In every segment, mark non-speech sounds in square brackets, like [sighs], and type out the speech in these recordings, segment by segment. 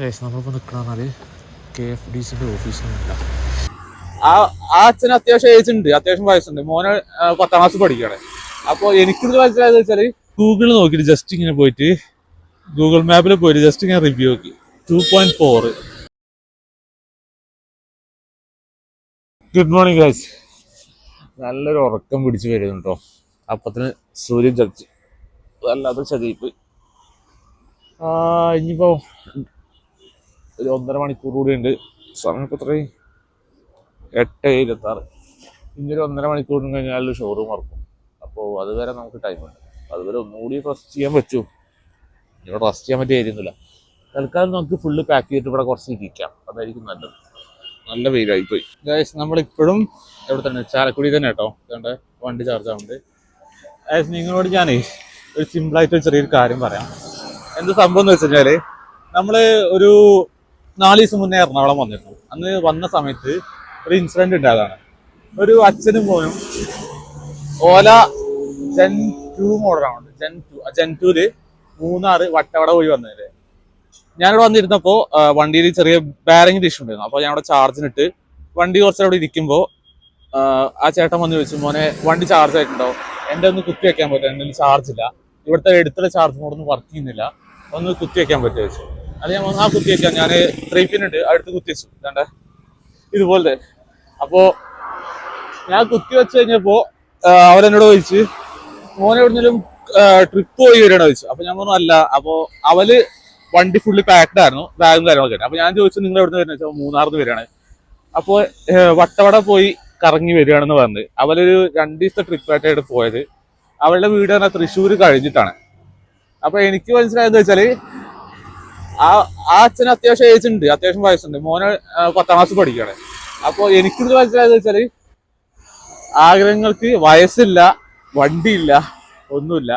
Guys നമ്മളിപ്പോൾ നിൽക്കണമെന്നാൽ K F D സിന്റെ ഓഫീസിലൊന്നുമില്ല ആ ആ അച്ഛന് അത്യാവശ്യം ഏജ് ഉണ്ട് അത്യാവശ്യം വയസ്സുണ്ട്. മോനെ പത്താം ക്ലാസ് പഠിക്കുകയാണ്. അപ്പൊ എനിക്കിത് മനസ്സിലായത് വെച്ചാൽ ഗൂഗിളിൽ നോക്കിയിട്ട് ജസ്റ്റ് ഇങ്ങനെ പോയിട്ട് ഗൂഗിൾ മാപ്പിൽ പോയിട്ട് ജസ്റ്റ് ഇങ്ങനെ റിവ്യൂ നോക്കി. Two point four good morning guys നല്ലൊരു ഉറക്കം പിടിച്ചു വരുന്നു കേട്ടോ അപ്പത്തിന് സൂര്യൻ ചതിച്ച്. വല്ലാത്ത ചതിപ്പ്. ഇനിയിപ്പോ ഒരു ഒന്നര മണിക്കൂർ കൂടി ഉണ്ട്. സമയം ഇപ്പൊ ഇത്രയും എട്ട് ഇരുപത്താറ്. ഇനി ഒരു ഒന്നര മണിക്കൂർ കഴിഞ്ഞാൽ ഷോറൂം ഇറക്കും അപ്പോൾ അതുവരെ നമുക്ക് ടൈമുണ്ട് അതുവരെ ഒന്നുകൂടി റെസ്റ്റ് ചെയ്യാൻ പറ്റൂ. ഇവിടെ റെസ്റ്റ് ചെയ്യാൻ പറ്റിയ ഏരിയൊന്നുമില്ല തൽക്കാലം നമുക്ക് ഫുള്ള് പാക്ക് ചെയ്തിട്ട് ഇവിടെ കുറച്ച് ഇരിക്കാം. അതായിരിക്കും നല്ലത്. നല്ല വെയിലായി പോയി. ഗൈസ് നമ്മളിപ്പോഴും എവിടെ തന്നെ? ചാലക്കുടി തന്നെ കേട്ടോ. അതുകൊണ്ട് വണ്ടി ചാർജ് ആവുന്നുണ്ട്. ഗൈസ് നിങ്ങളോട് ഞാനേ ഒരു സിമ്പിളായിട്ട് ചെറിയൊരു കാര്യം പറയാം. എന്ത് സംഭവം എന്ന് വെച്ച് കഴിഞ്ഞാൽ നമ്മൾ ഒരു നാല് ദിവസം മുന്നേ എറണാകുളം വന്നിരുന്നു. അന്ന് വന്ന സമയത്ത് ഒരു ഇൻസിഡന്റ് ഉണ്ടായതാണ് ഒരു അച്ഛനും മോനും ഓല ജെൻ ടു മോഡലാണ് ജെൻ ടു ജെൻ ടൂൽ മൂന്നാറ് വട്ടവട പോയി വന്നതിൽ. ഞാനിവിടെ വന്നിരുന്നപ്പോ ആ, വണ്ടിയിൽ ചെറിയ ബാരിങ്ങിന്റെ ഇഷ്യൂ ഉണ്ടായിരുന്നു. അപ്പൊ ഞാൻ അവിടെ ചാർജിനിട്ട് വണ്ടി കുറച്ച് അവിടെ ഇരിക്കുമ്പോ ആ, ചേട്ടൻ വന്ന് ചോദിച്ചു മോനെ വണ്ടി ചാർജ് ആയിട്ടുണ്ടോ? എന്റെ ഒന്ന് കുത്തി വെക്കാൻ പറ്റും എന്റെ ചാർജ് ഇല്ല. ഇവിടുത്തെ എടുത്തുള്ള ചാർജ് മോഡൊന്നും വർക്ക് ചെയ്യുന്നില്ല. ഒന്ന് കുത്തി വെക്കാൻ പറ്റുമോ? ചോദിച്ചു. അത് ഞാൻ ആ കുത്തി വെക്കാം. ഞാൻ ത്രീ അടുത്ത് കുത്തി വെച്ചു. ഇതാണ്ട്. ഇതുപോലത്തെ. അപ്പോ ഞാൻ കുത്തി വെച്ച് കഴിഞ്ഞപ്പോ അവരെന്നോട് ചോദിച്ച് മോനെ എവിടെന്നെങ്കിലും ട്രിപ്പ് പോയി വരികയാണ്? ചോദിച്ചു. അപ്പൊ ഞാൻ പറഞ്ഞു അല്ല. അപ്പോ അവൽ വണ്ടി ഫുള്ളി പാക്ഡ് ആയിരുന്നു. ബാഗും കാര്യങ്ങളൊക്കെ അപ്പൊ ഞാൻ ചോദിച്ചു നിങ്ങൾ എവിടെ നിന്ന് വരുന്നത് വെച്ചാൽ മൂന്നാറിന്ന് വരികയാണ്. അപ്പോൾ വട്ടവട പോയി കറങ്ങി വരികയാണെന്ന് പറഞ്ഞത് അവരൊരു രണ്ട് ദിവസത്തെ ട്രിപ്പായിട്ടാണ് പോയത്. അവളുടെ വീട് പറഞ്ഞാൽ തൃശ്ശൂർ കഴിഞ്ഞിട്ടാണ്. അപ്പൊ എനിക്ക് മനസ്സിലായെന്ന് വെച്ചാൽ ആ ആ അച്ഛന് അത്യാവശ്യം ഏജ് ഉണ്ട് അത്യാവശ്യം വയസ്സുണ്ട്. മോനെ പത്താം ക്ലാസ് പഠിക്കുകയാണ്. അപ്പൊ എനിക്കിത് മനസ്സിലായത് വെച്ചാൽ ആഗ്രഹങ്ങൾക്ക് വയസ്സില്ല വണ്ടിയില്ല ഒന്നുമില്ല.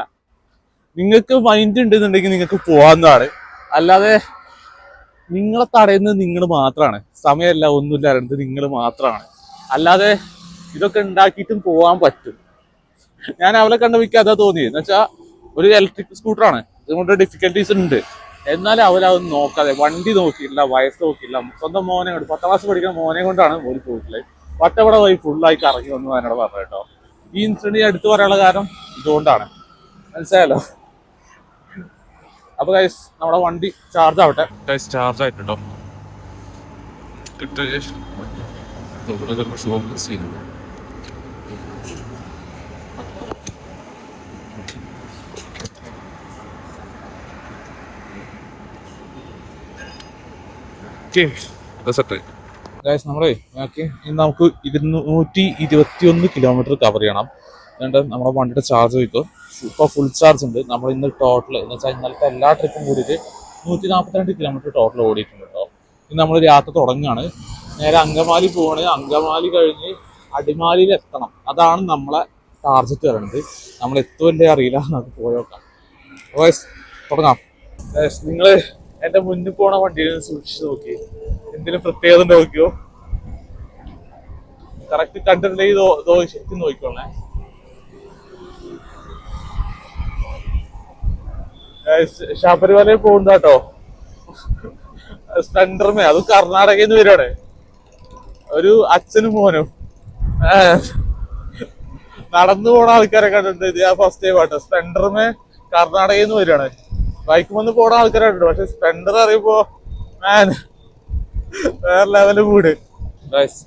നിങ്ങൾക്ക് മൈൻഡ് ഉണ്ടെന്നുണ്ടെങ്കിൽ നിങ്ങൾക്ക് പോവാന്നാണ് അല്ലാതെ നിങ്ങളെ തടയുന്നത് നിങ്ങൾ മാത്രമാണ്. സമയമല്ല ഒന്നുമില്ല അറിയുന്നത് നിങ്ങൾ മാത്രമാണ്. അല്ലാതെ ഇതൊക്കെ ഉണ്ടാക്കിയിട്ടും പോവാൻ പറ്റും. ഞാൻ അവളെ കണ്ട തോന്നിയത്. എന്ന് വെച്ചാൽ ഒരു ഇലക്ട്രിക് സ്കൂട്ടറാണ് ഇതുകൊണ്ട് ഡിഫിക്കൽട്ടീസ് ഉണ്ട്. എന്നാലും അവരതൊന്നും നോക്കാതെ വണ്ടി നോക്കിയില്ല വയസ്സ് നോക്കിയില്ല സ്വന്തം മോനെ കൊണ്ട്. പത്താം ക്ലാസ് പഠിക്കുന്ന മോനെ കൊണ്ടാണ് ഒരു പോയിട്ടില്ല വട്ടവട പോയി ഫുള്ളായി കറങ്ങി വന്നു എന്നോട് പറഞ്ഞു കേട്ടോ. ഈ ഇൻസിഡന്റ് എടുത്തു പറയാനുള്ള കാരണം ഇതുകൊണ്ടാണ്. മനസ്സിലായല്ലോ? അപ്പൊ ഗൈസ് നമ്മുടെ വണ്ടി ചാർജ് ആവട്ടെ. ഗൈസ് ചാർജ് ആയിട്ടുണ്ടോ ഗൈസ് നമ്മളെ ഇന്ന് നമുക്ക് ഇരുന്നൂറ്റി ഇരുപത്തി ഒന്ന് കിലോമീറ്റർ കവർ ചെയ്യണം. എന്നിട്ട് നമ്മുടെ വണ്ടിയുടെ ചാർജ് വയ്ക്കും. ഇപ്പോൾ ഫുൾ ചാർജ് ഉണ്ട്. നമ്മൾ ഇന്ന് ടോട്ടൽ എന്ന് വെച്ചാൽ ഇന്നലത്തെ എല്ലാ ട്രിപ്പും കൂടിയിട്ട് നൂറ്റി നാൽപ്പത്തിരണ്ട് കിലോമീറ്റർ ടോട്ടൽ ഓടിയിട്ടുണ്ട് കേട്ടോ ഇന്ന് നമ്മൾ യാത്ര തുടങ്ങുകയാണ്. നേരെ അങ്കമാലി പോവാണ്. അങ്കമാലി കഴിഞ്ഞ് അടിമാലിയിൽ എത്തണം. അതാണ് നമ്മളെ ടാർജറ്റ് വരുന്നത് നമ്മൾ എത്തുമല്ലേ അറിയില്ല. നമുക്ക് പോയോക്കാം തുടങ്ങാം. നിങ്ങൾ എന്റെ മുന്നിൽ പോണ വണ്ടിയിൽ സൂക്ഷിച്ചു നോക്കി. എന്തെങ്കിലും പ്രത്യേകത നോക്കിയോ? കറക്റ്റ് കണ്ടിട്ടുണ്ടെങ്കിൽ ശരിക്കും നോക്കിക്കോളേ ശബരിമലയിൽ പോകുന്ന കേട്ടോ സ്പ്ലെൻഡർമേ അത് കർണാടകയിൽ നിന്ന് വരികയാണ് ഒരു അച്ഛനും മോനും. നടന്നു പോണ ആൾക്കാരെ കണ്ടിട്ടുണ്ട്. ഇത് ഞാൻ ഫസ്റ്റ് ടൈം ആട്ടോ. സ്പ്ലെൻഡർമേ കർണാടകയിൽ നിന്ന് വരികയാണ് ബൈക്ക് വന്ന് പോണ ആൾക്കാരായിട്ടു പക്ഷെ സ്പ്ലെൻഡർ അറിയുമ്പോ മാൻ വേറെ ലെവൽ കൂട്. ഗൈസ്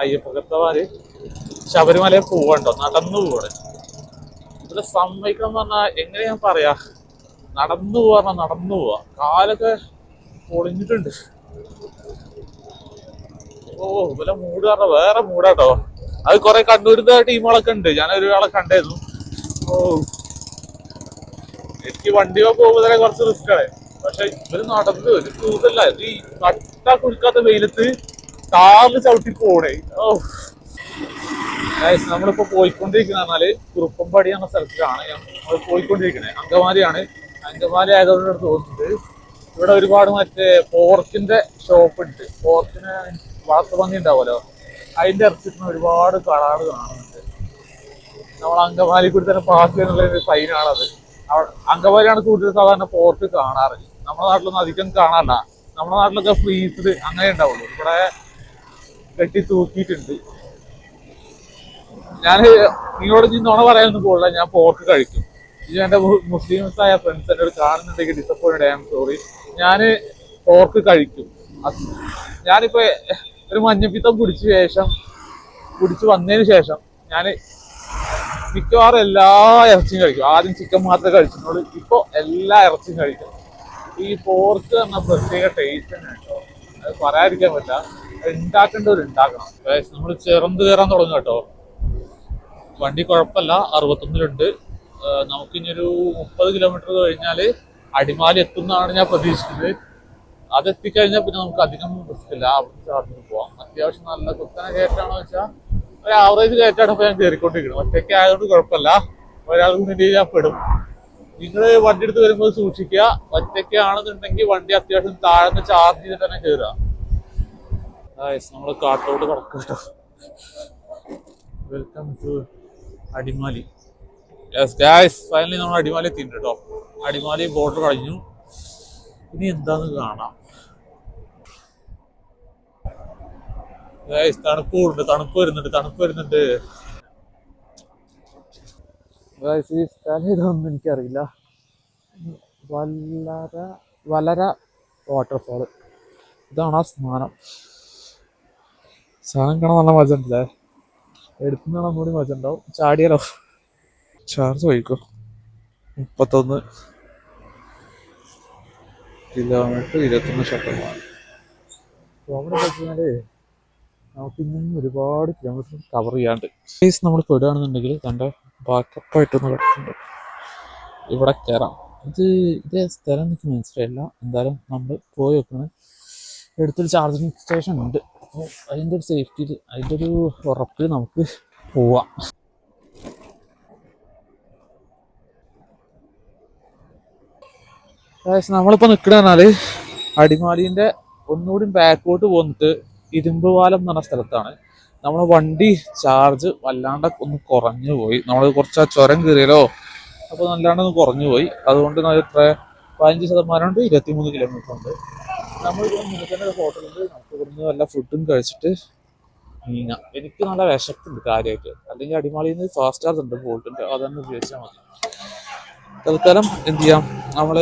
അയ്യപ്പകത്തമാര് ശബരിമലയിൽ പോവണ്ടോ നടന്നു പോവാണ് ഇവിടെ സമ്മതിക്കണം പറഞ്ഞാ എങ്ങനെ ഞാൻ പറയാ? നടന്നു പോവാ നടന്നു പോവാ. കാലൊക്കെ പൊളിഞ്ഞിട്ടുണ്ട്. ഓ ഇവലെ മൂട് പറഞ്ഞ വേറെ മൂടാട്ടോ. അത് കുറെ കണ്ണൂരിന്റെ ടീമുകളൊക്കെ ഉണ്ട്. ഞാൻ ഒരാളെ കണ്ടായിരുന്നു ഓ. എനിക്ക് വണ്ടിയോ പോകുന്നതിനെ കുറച്ച് റിസ്ക് ആണ്. പക്ഷെ ഇവർ നടന്ന് ഒരു കൂതല്ല ഇത് ഈ കട്ട കുഴിക്കാത്ത വെയിലത്ത് കാറിൽ ചവിട്ടി പോണേ. ഓ നമ്മളിപ്പോ പോയിക്കൊണ്ടിരിക്കുന്ന പറഞ്ഞാൽ കുറുപ്പമ്പടി എന്ന സ്ഥലത്തിലാണ്. നമ്മൾ പോയിക്കൊണ്ടിരിക്കുന്നത് അങ്കമാലിയാണ്. അങ്കമാലി ആയതുകൊണ്ട് തോന്നുന്നത് ഇവിടെ ഒരുപാട് മറ്റേ പോർക്കിന്റെ ഷോപ്പ് ഉണ്ട്. പോർക്കിന് വളർത്തു ഭംഗി ഉണ്ടാവുമല്ലോ. അതിന്റെ ഇറച്ചിട്ട് ഒരുപാട് കടകൾ കാണുന്നുണ്ട്. നമ്മൾ അങ്കമാലി കൂടി തന്നെ പാസ് ചെയ്യാനുള്ള സൈനാണത് അങ്കമാലിയാണ് കൂടുതൽ സാധാരണ പോർട്ട് കാണാറ്. നമ്മുടെ നാട്ടിലൊന്നും അധികം കാണാറില്ല. നമ്മുടെ നാട്ടിലൊക്കെ ഫ്രീസ്ഡ് അങ്ങനെ ഉണ്ടാവുള്ളൂ. ഇവിടെ കെട്ടി തൂക്കിയിട്ടുണ്ട്. ഞാൻ നിങ്ങളോട് ഇനി നുണ പറയാനൊന്നും പോകില്ല ഞാൻ പോർക്ക് കഴിക്കും. ഇത് എന്റെ മു- മുസ്ലിംസ് ആയ ഫ്രണ്ട്സ് എന്നോട് കാണുന്നുണ്ടെങ്കിൽ ഡിസപ്പോയിൻഡ് ഐ ആം സോറി ഞാൻ പോർക്ക് കഴിക്കും. ഞാനിപ്പോൾ ഞാനിപ്പോ ഒരു മഞ്ഞപ്പിത്തം കുടിച്ച ശേഷം കുടിച്ച് വന്നതിന് ശേഷം ഞാൻ മിക്കവാറും എല്ലാ ഇറച്ചിയും കഴിക്കും. ആദ്യം ചിക്കൻ മാത്രമേ കഴിച്ചിട്ടുള്ളൂ. ഇപ്പൊ എല്ലാ ഇറച്ചിയും കഴിക്കും. ഈ പോർക്ക് എന്ന പ്രത്യേക ടേസ്റ്റ് തന്നെ കേട്ടോ. അത് പറയാതിരിക്കാൻ പറ്റില്ല. ഉണ്ടാക്കേണ്ടവർ ഉണ്ടാക്കണം നമ്മൾ ചെറുത് കയറാൻ തുടങ്ങും കേട്ടോ. വണ്ടി കുഴപ്പമില്ല. അറുപത്തൊന്നിലുണ്ട്. ഏഹ് നമുക്കിനി ഒരു മുപ്പത് കിലോമീറ്റർ കഴിഞ്ഞാൽ അടിമാലി എത്തുന്നതാണ് ഞാൻ പ്രതീക്ഷിക്കുന്നത്. അതെത്തിക്കഴിഞ്ഞാൽ പിന്നെ നമുക്ക് അധികം റിസ്ക് ഇല്ല. അവിടെ പോവാം. അത്യാവശ്യം നല്ല കുത്തനെ കയറ്റാണോ വെച്ചാൽ ഒരു ആവറേജ് കയറ്റാണ് ഇപ്പൊ ഞാൻ കയറിക്കൊണ്ടിരിക്കുന്നത്. ഒറ്റയ്ക്ക് ആയതുകൊണ്ട് കുഴപ്പമില്ല. ഒരാൾ കൂടി ഞാൻ പെടും. നിങ്ങൾ വണ്ടി എടുത്ത് വരുമ്പോൾ സൂക്ഷിക്കുക. ഒറ്റയ്ക്കാണെന്നുണ്ടെങ്കിൽ വണ്ടി അത്യാവശ്യം താഴ്ന്ന് ചാർജ് ചെയ്ത് തന്നെ കയറുക. നമ്മൾ കാട്ടോട്ട് കടക്കും welcome to Adimali. Yes guys finally നമ്മൾ അടിമാലി എത്തിയിട്ടുണ്ട് കേട്ടോ. അടിമാലി ബോർഡർ കഴിഞ്ഞു ഇനി എന്താന്ന് കാണാം ഗായ്സ് തണുപ്പ് കൂടുണ്ട് തണുപ്പ് വരുന്നുണ്ട് തണുപ്പ് വരുന്നുണ്ട്. ഈ സ്ഥലം ഇതൊന്നും എനിക്കറിയില്ല. വല്ലര വലര വാട്ടർഫാൾ ഇതാണ് ആ സ്നാനം സ്നാനം കാണാൻ നല്ല മജ ഉണ്ടല്ലേ എടുത്തു കാണാൻ കൂടി മജ ഉണ്ടാവും ചാടിയാലോ? ചാർജ് വഹിക്കോ മുപ്പത്തൊന്ന് കിലോമീറ്റർ ഇരുപത്തൊന്ന് ശതമാനം. നമുക്ക് ഇന്നും ഒരുപാട് കിലോമീറ്റർ കവർ ചെയ്യാണ്ട്. പ്ലീസ് നമ്മൾ പെടുകയാണെന്നുണ്ടെങ്കിൽ തന്റെ ബാക്കപ്പായിട്ടൊന്ന് കിടക്കുന്നുണ്ട് ഇവിടെ കയറാം ഇത് ഇതേ സ്ഥലം എനിക്ക് മനസ്സിലായില്ല. എന്തായാലും നമ്മൾ പോയി വെക്കണം എടുത്തൊരു ചാർജിങ് സ്റ്റേഷൻ ഉണ്ട്. അപ്പോൾ അതിന്റെ ഒരു സേഫ്റ്റിയിൽ അതിന്റെ ഒരു ഉറപ്പിൽ നമുക്ക് പോവാം. നമ്മളിപ്പോൾ നിൽക്കണമെന്നാൽ അടിമാലിന്റെ ഒന്നുകൂടി ബാക്കോട്ട് പോന്നിട്ട് ഇരുമ്പ് പാലം എന്ന് പറഞ്ഞ സ്ഥലത്താണ്. നമ്മുടെ വണ്ടി ചാർജ് വല്ലാണ്ട് ഒന്ന് കുറഞ്ഞു പോയി. നമ്മൾ കുറച്ച് ആ ചുരം കയറിയല്ലോ അപ്പോൾ നല്ലാണ്ട് ഒന്ന് കുറഞ്ഞു പോയി. അതുകൊണ്ട് നമ്മൾ എത്ര? പതിനഞ്ച് ശതമാനം ഉണ്ട് ഇരുപത്തിമൂന്ന് കിലോമീറ്റർ ഉണ്ട്. നമ്മൾ മുന്നൂറ്റി ഒരു ഹോട്ടലുണ്ട് നമുക്ക് ഇവിടുന്ന് വല്ല ഫുഡും കഴിച്ചിട്ട് നീങ്ങാം. എനിക്ക് നല്ല വിശപ്പുണ്ട് കാര്യമായിട്ട്. അല്ലെങ്കിൽ അടിമാളിയിൽ നിന്ന് ഫാസ്റ്റ് ചാർജ് ഉണ്ട്. ബോൾട്ടുണ്ട് അതന്നെ ഉപയോഗിച്ചാൽ മതി. തൽക്കാലം എന്ത് ചെയ്യാം? നമ്മൾ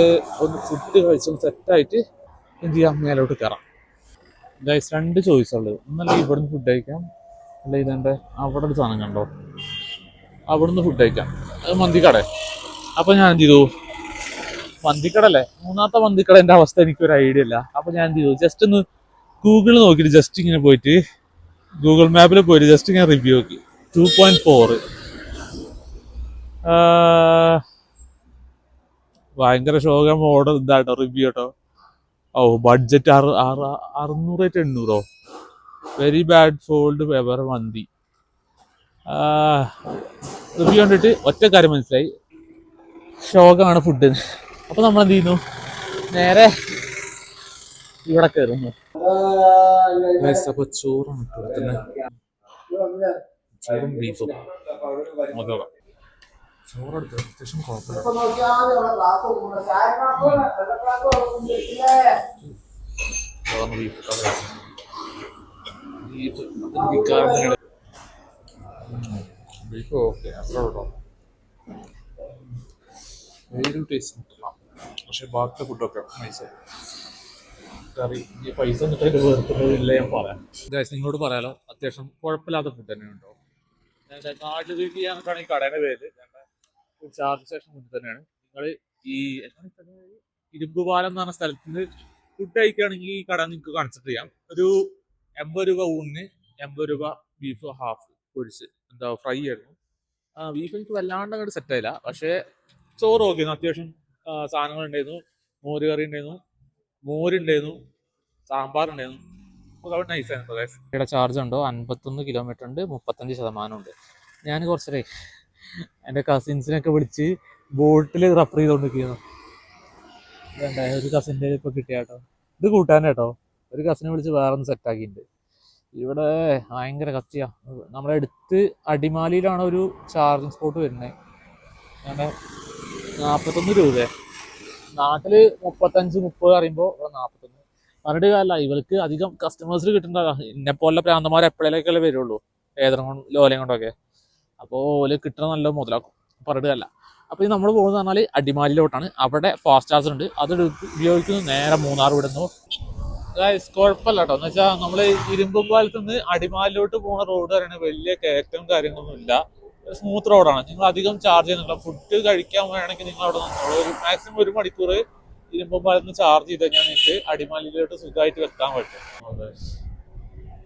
ഒന്ന് ഫുഡ് കഴിച്ചൊന്ന് സെറ്റായിട്ട് എന്ത് ചെയ്യാം? മേലോട്ട് കയറാം ഗൈസ് രണ്ട് ചോയ്സ് ഉള്ളത്. ഒന്നല്ല ഇവിടുന്ന് ഫുഡ് കഴിക്കാം. അല്ല ഇതെന്റെ അവിടെ ഒരു സാധനം കണ്ടോ? അവിടുന്ന് ഫുഡ് കഴിക്കാം. അത് മന്തിക്കട. അപ്പൊ ഞാൻ എന്ത് ചെയ്തു? മന്തിക്കടല്ലേ? മൂന്നാമത്തെ മന്തിക്കട അവസ്ഥ എനിക്കൊരു ഐഡിയ ഇല്ല. അപ്പൊ ഞാൻ എന്ത് ചെയ്തു? ജസ്റ്റ് ഒന്ന് ഗൂഗിളിൽ നോക്കിയിട്ട് ജസ്റ്റ് ഇങ്ങനെ പോയിട്ട് ഗൂഗിൾ മാപ്പിൽ പോയിട്ട് ജസ്റ്റ് ഇങ്ങനെ റിവ്യൂ നോക്കി. ടു പോയിന്റ് ഫോർ ഭയങ്കര ശോകം ഓർഡർ ഇതാട്ടോ റിവ്യൂ കേട്ടോ. ഓ ബഡ്ജറ്റ് അറു അറ അറുന്നൂറ് ടു എണ്ണൂറോ വെരി ബാഡ് ഫോൾഡ് പേപ്പർ മന്തി റിവ്യൂ കണ്ടിട്ട് ഒറ്റ കാര്യം മനസ്സിലായി. ശോകമാണ് ഫുഡ് അപ്പൊ നമ്മൾ എന്ത് ചെയ്യുന്നു നേരെ ഇവിടെ കയറുന്നു ചോറാണ് ചോറും ബീഫും നോക്കാം ചോറെടുത്ത് അത്യാവശ്യം കുഴപ്പമില്ല. ബീഫ്. ബീഫ് ബീഫ് ഓക്കെ അത്ര കേട്ടോ വേറൊരു ടേസ്റ്റ് കിട്ടില്ല പക്ഷെ ബാക്കി ഫുഡൊക്കെ നൈസായി കറി ഈ പൈസ എന്നിട്ട് വേർക്കുന്നതില്ല ഞാൻ പറയാം. ഗൈസ് നിങ്ങളോട് പറയാലോ അത്യാവശ്യം കുഴപ്പമില്ലാത്ത ഫുഡ് തന്നെ ഉണ്ടോ ഞാൻ നാട്ടിൽ ചെയ്യാൻ ചെയ്യാനാണ് ഈ കടയുടെ പേര്. ചാർജ് സ്റ്റേഷൻ മുന്നിൽ തന്നെയാണ്. നിങ്ങൾ ഈ ഇരുമ്പുപാലം എന്ന് പറഞ്ഞ സ്ഥലത്ത് ഫുഡ് കഴിക്കുകയാണെങ്കിൽ ഈ കട നിങ്ങൾക്ക് കൺസിഡർ ചെയ്യാം. ഒരു എൺപത് രൂപ ഊണിന് എൺപത് രൂപ ബീഫ് ഹാഫ് പൊരിച്ച്. എന്താ ഫ്രൈ ആയിരുന്നു. ബീഫ് എനിക്ക് വല്ലാണ്ട് അങ്ങോട്ട് സെറ്റ് ആയില്ല. പക്ഷേ ചോറ് നോക്കിയിരുന്നു അത്യാവശ്യം സാധനങ്ങൾ ഉണ്ടായിരുന്നു മോര് കറി ഉണ്ടായിരുന്നു മോരുണ്ടായിരുന്നു സാമ്പാർ ഉണ്ടായിരുന്നു നൈസ് ആയിരുന്നു. ഇവിടെ ചാർജ് ഉണ്ടോ? അൻപത്തൊന്ന് കിലോമീറ്റർ ഉണ്ട്. മുപ്പത്തഞ്ച് ശതമാനം ഉണ്ട്. ഞാൻ കുറച്ചേ എന്റെ കസിൻസിനൊക്കെ വിളിച്ച് ബോട്ടിൽ റഫർ ചെയ്തുകൊണ്ടിരിക്കുന്നു വേണ്ട ഒരു കസിന്റെ ഇപ്പോൾ കിട്ടിയ കേട്ടോ. ഇത് കൂട്ടാൻ കേട്ടോ. ഒരു കസിനെ വിളിച്ച് വേറെ ഒന്ന് സെറ്റ് ആക്കിയിട്ടുണ്ട്. ഇവിടെ ഭയങ്കര കത്തിയാ. നമ്മുടെ അടുത്ത് അടിമാലിയിലാണ് ഒരു ചാർജിങ് സ്പോട്ട് വരുന്നത്. അങ്ങനെ നാൽപ്പത്തൊന്ന് രൂപ നാട്ടിൽ മുപ്പത്തഞ്ച് മുപ്പത് പറയുമ്പോൾ ഇവിടെ നാൽപ്പത്തൊന്ന് പറഞ്ഞിട്ട് കാര്യമില്ല. ഇവർക്ക് അധികം കസ്റ്റമേഴ്സ് കിട്ടുന്ന എന്നെ പ്രാന്തമാർ എപ്പോഴേക്കല്ലേ വരുള്ളൂ. ഏതരം കൊണ്ട് ലോലയും കൊണ്ടൊക്കെ. അപ്പോൾ ഓൽ കിട്ടണ നല്ല മുതലാക്കും. പറയുകയല്ല അപ്പോൾ ഇത് നമ്മൾ പോകുന്നത് പറഞ്ഞാൽ അടിമാലിയിലോട്ടാണ്. അവിടെ ഫാസ്റ്റ് ചാർജർ ഉണ്ട്. അത് ഉപയോഗിക്കുന്നു നേരെ മൂന്നാർ വിടുന്നു കുഴപ്പമില്ല കേട്ടോ എന്ന് വെച്ചാൽ നമ്മൾ ഇരുമ്പുംപാലത്ത് നിന്ന് അടിമാലിലോട്ട് പോകുന്ന റോഡ് പറയുന്നത് വലിയ കയറ്റം കാര്യങ്ങളൊന്നും ഇല്ല. സ്മൂത്ത് റോഡാണ് നിങ്ങൾ അധികം ചാർജ് ചെയ്യുന്നില്ല. ഫുഡ് കഴിക്കാൻ വേണമെങ്കിൽ നിങ്ങൾ അവിടെ നിന്നോളൂ ഒരു മാക്സിമം ഒരു മണിക്കൂർ ഇരുമ്പുംപാലത്ത് നിന്ന് ചാർജ് ചെയ്ത് കഴിഞ്ഞാൽ നിങ്ങൾക്ക് അടിമാലിയിലോട്ട് സുഖമായിട്ട് വെക്കാൻ പറ്റും.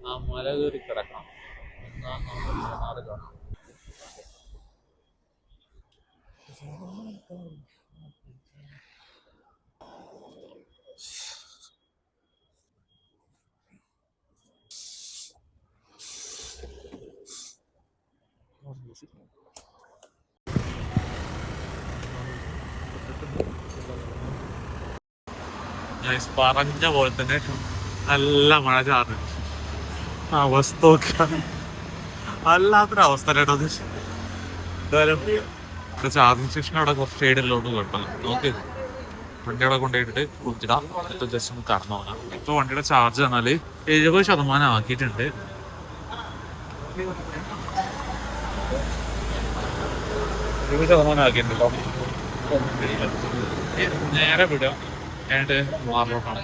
ആ മല കയറി കിടക്കണം. എന്നാൽ കാണാം. പറഞ്ഞ പോലെ തന്നെ നല്ല മഴ ചാറ്. അവസ്ഥ നോക്കുക വല്ലാത്തൊരു അവസ്ഥ കേട്ടോ എന്തായാലും ഇവിടെ ചാർജിങ് സ്റ്റേഷൻ അവിടെ കുറച്ച് സൈഡിലോട്ട് കുഴപ്പമില്ല. നോക്ക് വണ്ടികളെ കൊണ്ടുപോയിട്ട് കുത്തിടാം. ഇപ്പൊ ജസ്റ്റ് ഒന്ന് കടന്നു പോകാം. ഇപ്പൊ വണ്ടിയുടെ ചാർജ് തന്നാൽ എഴുപത് ശതമാനം ആക്കിയിട്ടുണ്ട്. എഴുപത് ശതമാനം ആക്കിയിട്ടുണ്ടല്ലോ. നേരെ വിടുക എന്നിട്ട് മാറിലോട്ടാണ്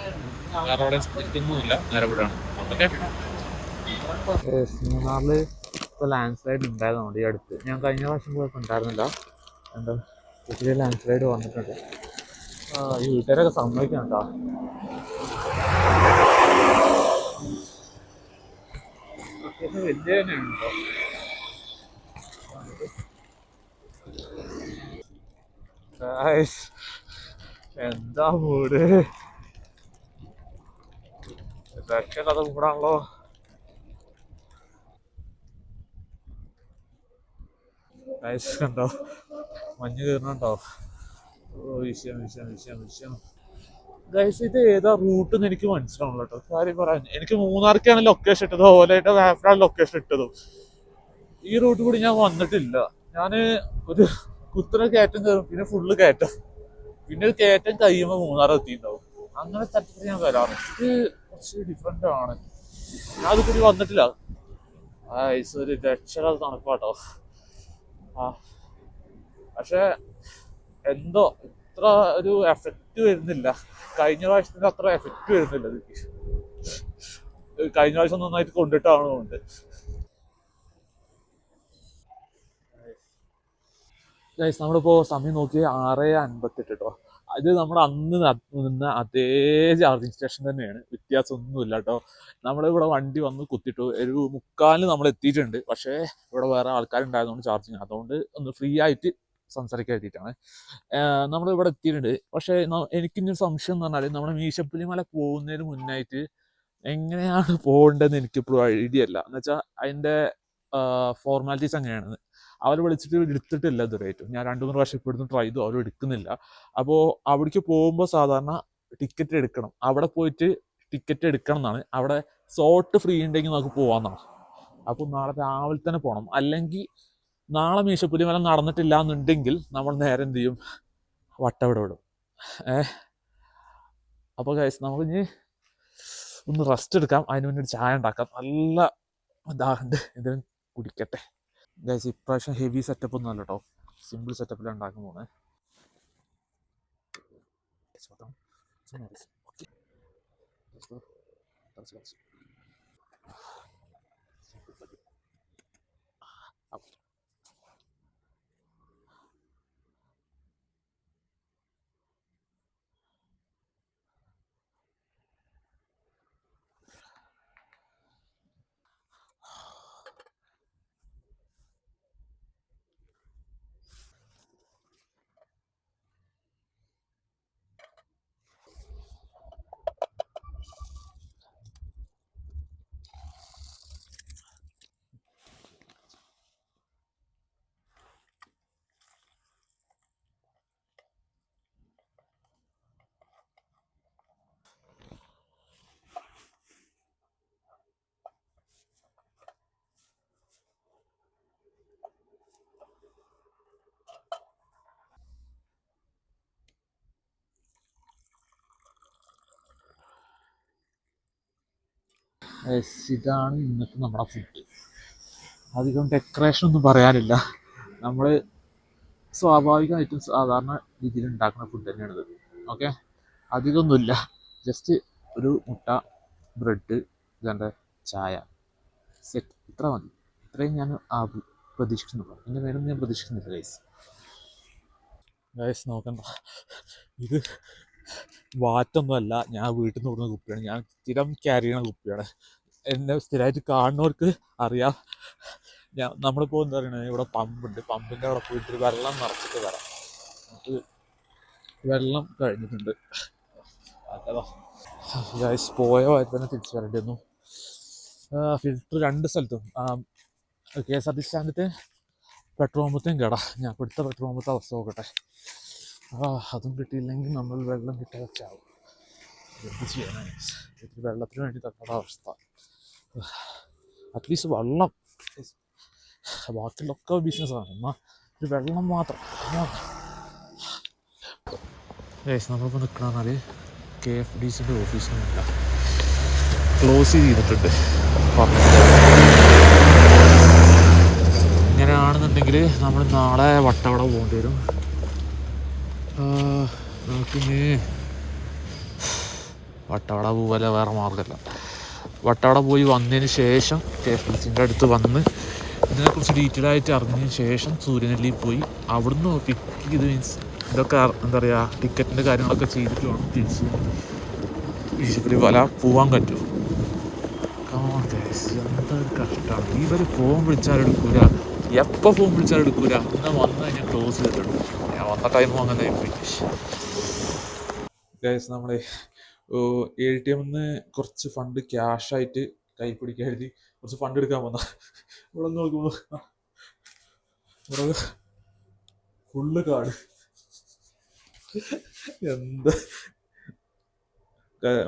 വേറെ അവിടെ ഇല്ല നേരെ വിടുകയാണ് ഓക്കെ? മൂന്നാറിൽ ഇപ്പോൾ ലാൻഡ് സ്ലൈഡ് ഉണ്ടായിരുന്നു ഈ അടുത്ത്. ഞാൻ കഴിഞ്ഞ പ്രാവശ്യം പോയപ്പോൾ ഉണ്ടായിരുന്നില്ല. എന്താ? ഇതിൽ ലാൻഡ് സ്ലൈഡ് വന്നിട്ടുണ്ട്. ആ ഈ വീട്ടുകാരൊക്കെ സമ്മതിക്കണം കേട്ടോ അത്യാവശ്യം വലിയ തന്നെയാണ് കേട്ടോ Guys, എന്താ മൂട് രക്ഷകഥ മൂടാണല്ലോ ഗൈസ് കണ്ടോ മഞ്ഞ് കയറുന്നുണ്ടോ ഓ വിഷയം വിഷയം വിഷയം വിഷയം. ഗൈസ് ഇത് ഏതാ റൂട്ട് എന്ന് എനിക്ക് മനസ്സിലാവുള്ളൂ കേട്ടോ കാര്യം പറയാൻ എനിക്ക് മൂന്നാർക്കാണ് ലൊക്കേഷൻ ഇട്ടത്. ഓലയുടെ വാഫിനാണ് ലൊക്കേഷൻ ഇട്ടതും. ഈ റൂട്ട് കൂടി ഞാൻ വന്നിട്ടില്ല. ഞാൻ ഒരു കുത്തന കയറ്റം കയറും പിന്നെ ഫുള്ള് കയറ്റം. പിന്നെ ഒരു കയറ്റം കഴിയുമ്പോൾ മൂന്നാർ എത്തിയിട്ടുണ്ടാവും. അങ്ങനെ തരത്തിൽ ഞാൻ വരാറ്. ഇത് കുറച്ച് ഡിഫറെന്റ് ആണ്. ഞാൻ അത് കൂടി വന്നിട്ടില്ല. ആ ഒരു രക്ഷക തണുപ്പാട്ടോ. ആ. പക്ഷെ എന്തോ ഇത്ര ഒരു എഫക്റ്റ് വരുന്നില്ല. കഴിഞ്ഞ പ്രാവശ്യത്തിന് അത്ര എഫക്റ്റ് വരുന്നില്ല എനിക്ക്. കഴിഞ്ഞ പ്രാവശ്യം നന്നായിട്ട് കൊണ്ടിട്ടാണ് കൊണ്ട് ഗൈസ് നമ്മളിപ്പോ സമയം നോക്കി ആറ് അൻപത്തെട്ട് കേട്ടോ അത് നമ്മൾ അന്ന് നിന്ന അതേ ചാർജിങ് സ്റ്റേഷൻ തന്നെയാണ്. വ്യത്യാസമൊന്നുമില്ല കേട്ടോ നമ്മളിവിടെ വണ്ടി വന്ന് കുത്തിട്ടു ഒരു മുക്കാലിന് നമ്മൾ എത്തിയിട്ടുണ്ട് പക്ഷേ ഇവിടെ വേറെ ആൾക്കാരുണ്ടായതുകൊണ്ട് ചാർജിങ് അതുകൊണ്ട് ഒന്ന് ഫ്രീ ആയിട്ട് സംസാരിക്കാൻ എത്തിയിട്ടാണ് നമ്മൾ ഇവിടെ എത്തിയിട്ടുണ്ട്. പക്ഷേ എനിക്കിന്നൊരു സംശയം എന്ന് പറഞ്ഞാൽ നമ്മുടെ മീശപ്പുലിമല പോകുന്നതിന് മുന്നായിട്ട് എങ്ങനെയാണ് പോകേണ്ടതെന്ന് എനിക്കിപ്പോഴും ഐഡിയ അല്ല എന്ന് വെച്ചാൽ അതിന്റെ ഫോർമാലിറ്റീസ് അങ്ങനെയാണ്. അവർ വിളിച്ചിട്ട് എടുത്തിട്ടില്ല ഇതുവരെയായിട്ടും ഞാൻ രണ്ടു മൂന്ന് പ്രാവശ്യം ഇപ്പോഴും ട്രൈ ചെയ്തു. അവരും എടുക്കുന്നില്ല. അപ്പോൾ അവിടേക്ക് പോകുമ്പോൾ സാധാരണ ടിക്കറ്റ് എടുക്കണം. അവിടെ പോയിട്ട് ടിക്കറ്റ് എടുക്കണം എന്നാണ്. അവിടെ സോട്ട് ഫ്രീ ഉണ്ടെങ്കിൽ നമുക്ക് പോകാമെന്നാണ് അപ്പോൾ നാളെ രാവിലെ തന്നെ പോകണം അല്ലെങ്കിൽ നാളെ മീശപ്പുലിമല നടന്നിട്ടില്ല എന്നുണ്ടെങ്കിൽ നമ്മൾ നേരെ എന്ത് ചെയ്യും? വട്ടവിടെ വിടും. ഏഹ് അപ്പോൾ കഴിച്ച് ഇനി ഒന്ന് റെസ്റ്റ് എടുക്കാം. അതിന് വേണ്ടി ചായ ഉണ്ടാക്കാം. നല്ല ഇതാകുണ്ട്. എന്തെങ്കിലും കുടിക്കട്ടെ. ഗൈസ് ഇപ്രാവശ്യം ഹെവി സെറ്റപ്പ് ഒന്നും അല്ല കേട്ടോ സിമ്പിൾ സെറ്റപ്പിലാണ് ഉണ്ടാക്കാൻ പോണേ. ഓക്കെ ഇതാണ് ഇന്നത്തെ നമ്മുടെ ഫുഡ് അധികം ഡെക്കറേഷൻ ഒന്നും പറയാനില്ല. നമ്മൾ സ്വാഭാവികമായിട്ടും സാധാരണ രീതിയിൽ ഉണ്ടാക്കുന്ന ഫുഡ് തന്നെയാണിത്. ഓക്കെ അധികമൊന്നുമില്ല. ജസ്റ്റ് ഒരു മുട്ട ബ്രെഡ് ഇതേണ്ട ചായ. സെറ്റ് ഇത്ര മതി. ഇത്രയും ഞാൻ പ്രതീക്ഷിക്കുന്നുള്ളൂ. എന്റെ മേലൊന്നും ഞാൻ പ്രതീക്ഷിക്കുന്നില്ല ഗൈസ് ഗൈസ് നോക്കണ്ട. ഇത് വാറ്റൊന്നുമല്ല. ഞാൻ വീട്ടിൽ നിന്ന് കൊടുക്കുന്ന കുപ്പിയാണ്. ഞാൻ സ്ഥിരം ക്യാരി ചെയ്യുന്ന കുപ്പിയാണ്. എന്നെ സ്ഥിരമായിട്ട് കാണുന്നവർക്ക് അറിയാം. ഞാൻ നമ്മളിപ്പോൾ എന്താ പറയുന്നത് ഇവിടെ പമ്പുണ്ട്. പമ്പിന്റെ അവിടെ പോയിട്ട് വെള്ളം നിറച്ചിട്ട് വരാം. നമുക്ക് വെള്ളം കഴിഞ്ഞിട്ടുണ്ട്. അതോ ഗൈസ് പോയ വഴി തന്നെ തിരിച്ചു വരേണ്ടി വന്നു. ഫിൽറ്റർ രണ്ട് സ്ഥലത്തും. കെ എസ് ആർ ടി സ്റ്റാൻഡിന്റെ പെട്രോൾ പമ്പത്തേയും കേടാ. ഞാൻ കൊടുത്ത പെട്രോൾ പമ്പത്തെ അവസ്ഥ നോക്കട്ടെ. അതും കിട്ടിയില്ലെങ്കിൽ നമ്മൾ വെള്ളം കിട്ടാതെ വെച്ചാവും എന്ത് ചെയ്യാനാണ് വെള്ളത്തിന് വേണ്ടി തട്ടേണ്ട അവസ്ഥ. [sighs] അറ്റ്ലീസ്റ്റ് വെള്ളം. ബാക്കിയുള്ളൊക്കെ ബിസിനസ്സാണ് എന്നാൽ ഒരു വെള്ളം മാത്രം. നമ്മളിപ്പോൾ നിൽക്കണമെന്നാൽ കെ എഫ് ഡി സിന്റെ ഓഫീസിനല്ല ക്ലോസ് ചെയ്തിട്ടുണ്ട്. ഇങ്ങനെയാണെന്നുണ്ടെങ്കിൽ നമ്മൾ നാളെ വട്ടവട പോകേണ്ടി വരും. നമുക്കിനി വട്ടവട പോവല്ല വേറെ മാർഗമല്ല വട്ടവട പോയി വന്നതിന് ശേഷം കെ എഫ് ഡി സിന്റെ അടുത്ത് വന്ന് ഇതിനെക്കുറിച്ച് ഡീറ്റെയിൽ ആയിട്ട് അറിഞ്ഞതിന് ശേഷം സൂര്യനെല്ലി പോയി. അവിടുന്ന് പിക്ക് ചെയ്ത് മീൻസ് ഇതൊക്കെ എന്താ പറയുക ടിക്കറ്റിന്റെ കാര്യങ്ങളൊക്കെ ചെയ്തിട്ട് വേണം തിരിച്ച്. ഈശ്വരി വല പോവാൻ പറ്റുമോ? എന്തൊരു കഷ്ടമാണ് ഇവർ ഫോൺ വിളിച്ചാൽ എടുക്കൂല. എപ്പോൾ ഫോൺ വിളിച്ചാൽ എടുക്കൂല. എന്നാൽ വന്നു കഴിഞ്ഞാൽ ക്ലോസ് ചെയ്തിട്ടുണ്ട് ഞാൻ വന്ന ടൈം അങ്ങനെ നമ്മളെ എ ടി എമ്മിന്ന് കുറച്ച് ഫണ്ട് ക്യാഷായിട്ട് കൈ പിടിക്കാൻ എഴുതി കുറച്ച് ഫണ്ട് എടുക്കാൻ വന്ന. ഇവിടെ നോക്കുമ്പോൾ ഇവിടെ ഫുള്ള് കാട് എന്താ?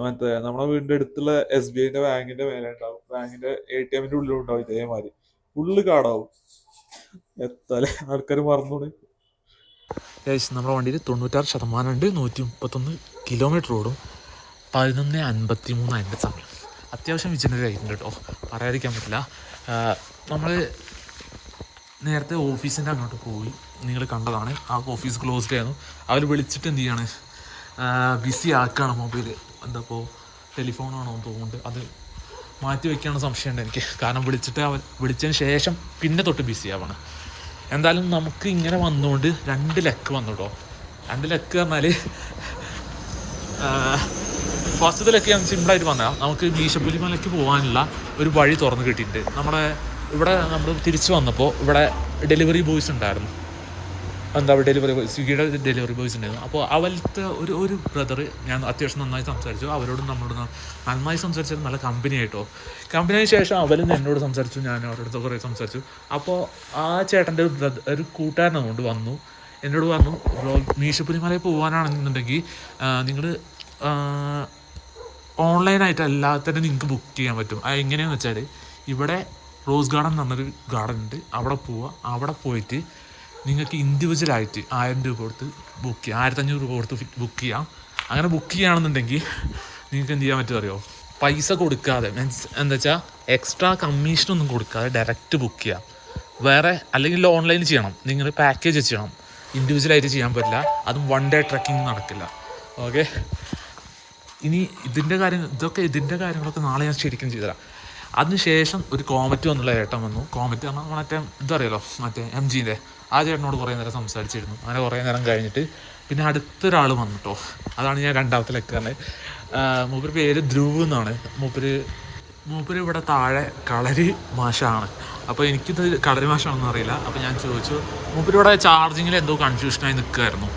മറ്റേ നമ്മളെ വീടിന്റെ അടുത്തുള്ള എസ് ബി ഐന്റെ ബാങ്കിന്റെ മേലെ ഉണ്ടാവും. ബാങ്കിന്റെ എ ടി എമ്മിന്റെ ഉള്ളിലും ഉണ്ടാവും ഇതേമാതിരി. ഫുള്ള് കാടാവും എത്താലേ ആൾക്കാർ മറന്നോണ്. നമ്മുടെ വണ്ടിയിൽ തൊണ്ണൂറ്റാറ് ശതമാനം ഉണ്ട് നൂറ്റി മുപ്പത്തൊന്ന് കിലോമീറ്റർ ഓടും. പതിനൊന്ന് അൻപത്തി മൂന്ന് അതിന്റെ സമയം. അത്യാവശ്യം വിജനറി ആയിട്ടുണ്ട് കേട്ടോ. പറയാതിരിക്കാൻ പറ്റില്ല. നമ്മൾ നേരത്തെ ഓഫീസിന്റെ അങ്ങോട്ട് പോയി. നിങ്ങൾ കണ്ടതാണ്. ആ ഓഫീസ് ക്ലോസ്ഡ് ആയിരുന്നു. അവർ വിളിച്ചിട്ട് എന്ത് ചെയ്യാണ്? ബിസി ആക്കുകയാണ് മൊബൈൽ എന്താ ഇപ്പോൾ ടെലിഫോണാണോ എന്ന് തോന്നുന്നുണ്ട്. അത് മാറ്റി വയ്ക്കാണ് സംശയമുണ്ട് എനിക്ക്. കാരണം വിളിച്ചിട്ട് അവർ വിളിച്ചതിന് ശേഷം പിന്നെ തൊട്ട് ബിസി ആവാണ്. എന്തായാലും നമുക്ക് ഇങ്ങനെ വന്നുകൊണ്ട് രണ്ട് ലക്ക് വന്നു കേട്ടോ. രണ്ട് ലക്ക് പറഞ്ഞാൽ ഫസ്റ്റത്തിലൊക്കെ ഞാൻ സിമ്പിളായിട്ട് പറഞ്ഞാൽ നമുക്ക് മീശപ്പുലി മലയ്ക്ക് പോകാനുള്ള ഒരു വഴി തുറന്ന് കിട്ടിയിട്ടുണ്ട്. നമ്മുടെ ഇവിടെ നമ്മൾ തിരിച്ചു വന്നപ്പോൾ ഇവിടെ ഡെലിവറി ബോയ്സ് ഉണ്ടായിരുന്നു. എന്താ ഡെലിവറി ബോയ്സ് സ്വിഗ്ഗിയുടെ ഡെലിവറി ബോയ്സ് ഉണ്ടായിരുന്നു. അപ്പോൾ അവലത്തെ ഒരു ഒരു ബ്രദർ ഞാൻ അത്യാവശ്യം നന്നായി സംസാരിച്ചു. അവരോടും നമ്മളോട് നന്നായി സംസാരിച്ചത് നല്ല കമ്പനി ആയിട്ടോ. കമ്പനിക്ക് ശേഷം അവരും എന്നോട് സംസാരിച്ചു. ഞാൻ അവരോട് കുറേ സംസാരിച്ചു. അപ്പോൾ ആ ചേട്ടന്റെ ഒരു ബ്രദർ ഒരു കൂട്ടുകാരനെ കൊണ്ട് വന്നു. എന്നോട് പറഞ്ഞു മീശപ്പുലിമലയിൽ പോകാനാണെന്നുണ്ടെങ്കിൽ നിങ്ങൾ ഓൺലൈനായിട്ട് എല്ലാത്തിനും നിങ്ങൾക്ക് ബുക്ക് ചെയ്യാൻ പറ്റും. അത് എങ്ങനെയാണെന്ന് വെച്ചാൽ ഇവിടെ റോസ് ഗാർഡൻ എന്ന് പറഞ്ഞൊരു ഗാർഡൻ ഉണ്ട്. അവിടെ പോവുക. അവിടെ പോയിട്ട് നിങ്ങൾക്ക് ഇൻഡിവിജ്വലായിട്ട് ആയിരം രൂപ കൊടുത്ത് ബുക്ക് ചെയ്യാം. ആയിരത്തഞ്ഞൂറ് രൂപ കൊടുത്ത് ബുക്ക് ചെയ്യാം. അങ്ങനെ ബുക്ക് ചെയ്യുകയാണെന്നുണ്ടെങ്കിൽ നിങ്ങൾക്ക് എന്ത് ചെയ്യാൻ പറ്റുമോ അറിയോ? പൈസ കൊടുക്കാതെ മീൻസ് എന്താ വെച്ചാൽ എക്സ്ട്രാ കമ്മീഷനൊന്നും കൊടുക്കാതെ ഡയറക്റ്റ് ബുക്ക് ചെയ്യാം. വേറെ അല്ലെങ്കിൽ ഓൺലൈനിൽ ചെയ്യണം. നിങ്ങൾ പാക്കേജ് ചെയ്യണം. ഇൻഡിവിജ്വലായിട്ട് ചെയ്യാൻ പറ്റില്ല. അതും വൺ ഡേ ട്രക്കിംഗ് നടക്കില്ല. ഓക്കെ ഇനി ഇതിന്റെ കാര്യം ഇതൊക്കെ ഇതിന്റെ കാര്യങ്ങളൊക്കെ നാളെ ഞാൻ ശരിക്കും ചെയ്തുതരാം. അതിനുശേഷം ഒരു കോമറ്റ് വന്നുള്ള ഏട്ടൻ വന്നു. കോമറ്റ് പറഞ്ഞാൽ മറ്റേ ഇതറിയാലോ മറ്റേ എം ജീന്റെ ആ ചേട്ടനോട് കുറേ നേരം സംസാരിച്ചിരുന്നു. അങ്ങനെ കുറേ നേരം കഴിഞ്ഞിട്ട് പിന്നെ അടുത്തൊരാൾ വന്നു അതാണ് ഞാൻ രണ്ടാമത്തെ ലെക്കാരനെ മൂപ്പര് പേര് ധ്രുവ് എന്നാണ്. മൂപ്പര് മൂപ്പര് ഇവിടെ താഴെ കളരി മാഷാണ്. അപ്പോൾ എനിക്കിത് കളരി മാഷാണെന്ന് അറിയില്ല. അപ്പോൾ ഞാൻ ചോദിച്ചു മൂപ്പര് ഇവിടെ ചാർജിങ്ങിൽ എന്തോ കൺഫ്യൂഷനായി നിൽക്കുമായിരുന്നു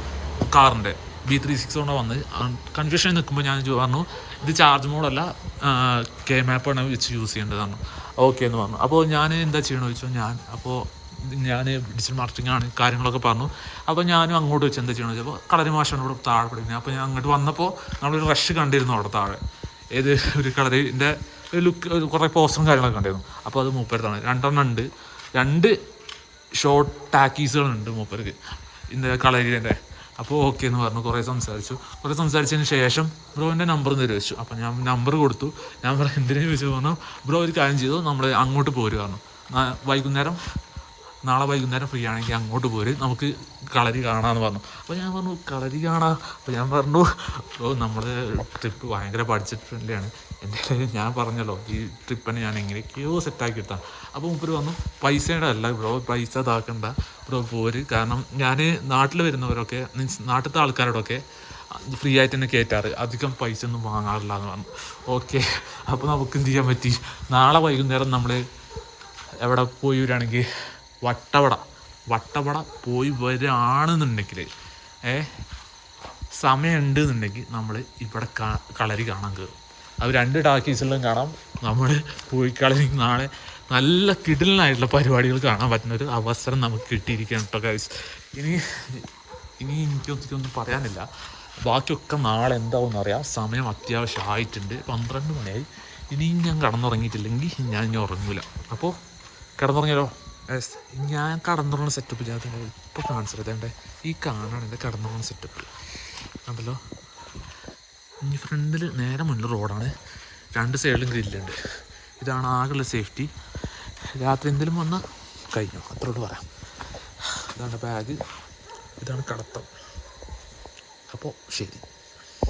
കാറിന്റെ ബി ത്രീ സിക്സ് കൊണ്ട് വന്ന് കൺഫ്യൂഷൻ നിൽക്കുമ്പോൾ ഞാൻ പറഞ്ഞു ഇത് ചാർജ് മോഡല്ല കെ മാപ്പാണ് വെച്ച് യൂസ് ചെയ്യേണ്ടതാണ് ഓക്കെ എന്ന് പറഞ്ഞു. അപ്പോൾ ഞാൻ എന്താ ചെയ്യണമെന്ന് ചോദിച്ചു ഞാൻ അപ്പോൾ ഞാൻ ഡിജിറ്റൽ മാർക്കറ്റിംഗ് ആണ് കാര്യങ്ങളൊക്കെ പറഞ്ഞു. അപ്പോൾ ഞാനും അങ്ങോട്ട് വെച്ച് എന്താ ചെയ്യണമെന്ന് വെച്ചപ്പോൾ കളരി മാഷാണ് ഇവിടെ താഴെ പഠിക്കുന്നത് അപ്പോൾ ഞാൻ അങ്ങോട്ട് വന്നപ്പോൾ നമ്മളൊരു റഷ് കണ്ടിരുന്നു അവിടെ താഴെ. ഏത് ഒരു കളറിന്റെ ഒരു ലുക്ക് കുറേ പോസ്റ്ററും കാര്യങ്ങളൊക്കെ കണ്ടിരുന്നു. അപ്പോൾ അത് മൂപ്പരത്താണ് രണ്ടെണ്ണം ഉണ്ട്. രണ്ട് ഷോർട്ട് ടാക്കീസുകളുണ്ട് മൂപ്പർക്ക്. ഇന്ന കളരിന്റെ അപ്പോൾ ഓക്കെ എന്ന് പറഞ്ഞു കുറേ സംസാരിച്ചു. കുറേ സംസാരിച്ചതിന് ശേഷം ബ്രോന്റെ നമ്പർ തരുമോ വെച്ചു അപ്പോൾ ഞാൻ നമ്പർ കൊടുത്തു. ഞാൻ പറഞ്ഞു എന്തിനു ചോദിച്ചു പറഞ്ഞു ബ്രോ ഒരു കാര്യം ചെയ്തു നമ്മൾ അങ്ങോട്ട് പോരുമായിരുന്നു വൈകുന്നേരം നാളെ വൈകുന്നേരം ഫ്രീ ആണെങ്കിൽ അങ്ങോട്ട് പോര്. നമുക്ക് കളരി കാണാമെന്ന് പറഞ്ഞു. അപ്പോൾ ഞാൻ പറഞ്ഞു കളരി കാണാം. അപ്പോൾ ഞാൻ പറഞ്ഞു ബ്രോ നമ്മൾ ട്രിപ്പ് ഭയങ്കര ബഡ്ജറ്റ് ഫ്രണ്ട്ലിയാണ് എന്റെ ഞാൻ പറഞ്ഞല്ലോ ഈ ട്രിപ്പിനെ ഞാൻ എങ്ങനെയൊക്കെയോ സെറ്റാക്കി കിട്ടാം അപ്പോൾ മുപ്പര് വന്നു പൈസയുടെ അല്ല ബ്രോ പൈസ ഇതാക്കണ്ട. ബ്രോ പോര്. കാരണം ഞാൻ നാട്ടിൽ വരുന്നവരൊക്കെ മീൻസ് നാട്ടിലത്തെ ആൾക്കാരോടൊക്കെ ഫ്രീ ആയിട്ട് തന്നെ കയറ്റാറ് അധികം പൈസ ഒന്നും വാങ്ങാറില്ല എന്ന് പറഞ്ഞു. ഓക്കെ അപ്പോൾ നമുക്ക് എന്ത് ചെയ്യാൻ പറ്റി? നാളെ വൈകുന്നേരം നമ്മൾ എവിടെ പോയി വരികയാണെങ്കിൽ വട്ടവട. വട്ടവട പോയി വരികയാണെന്നുണ്ടെങ്കിൽ ഏ സമയമുണ്ട് എന്നുണ്ടെങ്കിൽ നമ്മൾ ഇവിടെ കളരി കാണാൻ കയറും അത് രണ്ട് ടാക്കീസിലും കാണാം. നമ്മൾ പോയി കളരി നാളെ നല്ല കിടലിനായിട്ടുള്ള പരിപാടികൾ കാണാൻ പറ്റുന്ന ഒരു അവസരം നമുക്ക് കിട്ടിയിരിക്കുകയാണ് കേട്ടോ ഗൈസ് ഇനി ഇനി എനിക്കൊന്നും പറയാനില്ല. ബാക്കിയൊക്കെ നാളെ എന്താവും അറിയാം. സമയം അത്യാവശ്യമായിട്ടുണ്ട് പന്ത്രണ്ട് മണിയായി. ഇനിയും ഞാൻ കടന്നുറങ്ങിയിട്ടില്ലെങ്കിൽ ഞാൻ ഇനി ഉറങ്ങൂല. അപ്പോൾ കിടന്നുറങ്ങിയാലോ? Yes. ഞാൻ കടന്നുറങ്ങുന്ന സെറ്റപ്പ് ഞാൻ ഇപ്പോൾ കാണിച്ചത് ഈ കാണാണ് എന്റെ കടന്നുറങ്ങുന്ന സെറ്റപ്പ് അതല്ലോ. ഇനി ഫ്രണ്ടിൽ നേരെ മുന്നിൽ റോഡാണ് രണ്ട് സൈഡിലും ഗ്രില്ലുണ്ട് ഇതാണ് ആകെയുള്ള സേഫ്റ്റി രാത്രി എന്തെങ്കിലും വന്നാൽ കഴിഞ്ഞു? അത്രയോട് പറയാം. ഇതാണ് ബാഗ് ഇതാണ് കടത്തം. അപ്പോൾ ശരി.